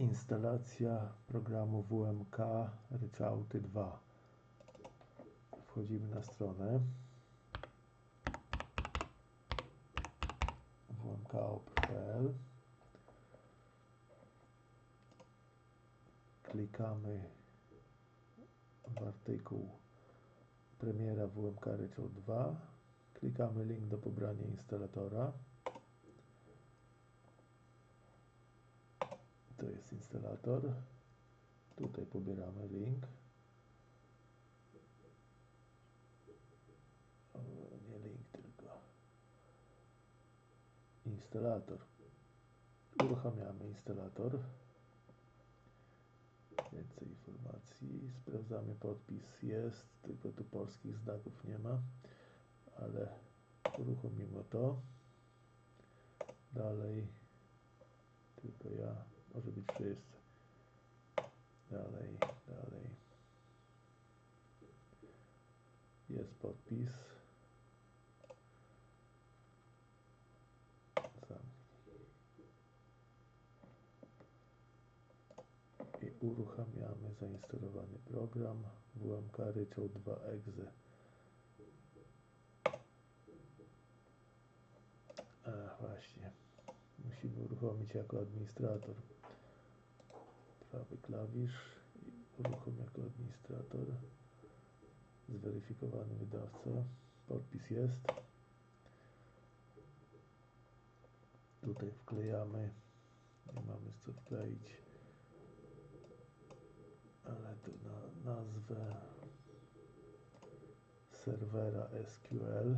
instalacja programu WMK Ryczałty 2 wchodzimy na stronę. Wmko.pl klikamy w artykuł premiera WMK Ryczałt 2 klikamy link do pobrania instalatora to jest instalator. Tutaj pobieramy link. Nie link tylko instalator. Uruchamiamy instalator. Więcej informacji. Sprawdzamy podpis jest tylko tu polskich znaków nie ma ale uruchomimy to. Dalej tylko ja może być wszyscy. Dalej, dalej. Jest podpis. I uruchamiamy zainstalowany program WMK Ryczał 2 Exe. A właśnie. Musimy uruchomić jako administrator. Prawy klawisz i uruchom jako administrator. Zweryfikowany wydawca. Podpis jest. Tutaj wklejamy. Nie mamy co wkleić. Ale tu na nazwę serwera SQL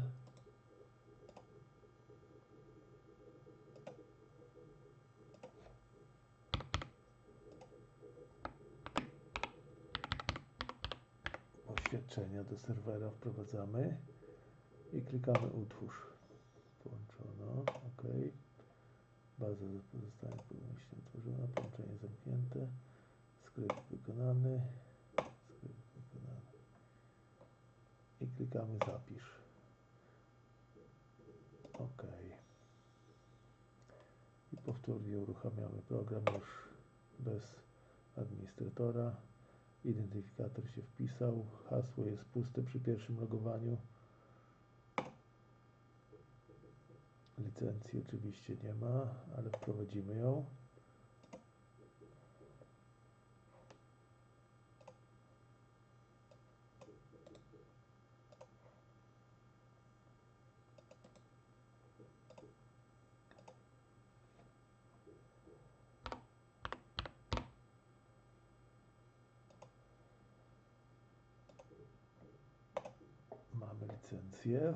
poświadczenia do serwera wprowadzamy i klikamy utwórz. Połączono ok baza pozostanie pomyślnie utworzona połączenie zamknięte. Skrypt wykonany. Skrypt wykonany. I klikamy zapisz. Ok i powtórnie uruchamiamy program już bez administratora identyfikator się wpisał, hasło jest puste przy pierwszym logowaniu. Licencji oczywiście nie ma, ale wprowadzimy ją. Mamy licencję.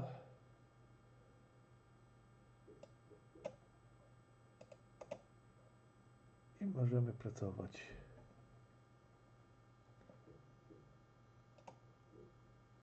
I możemy pracować.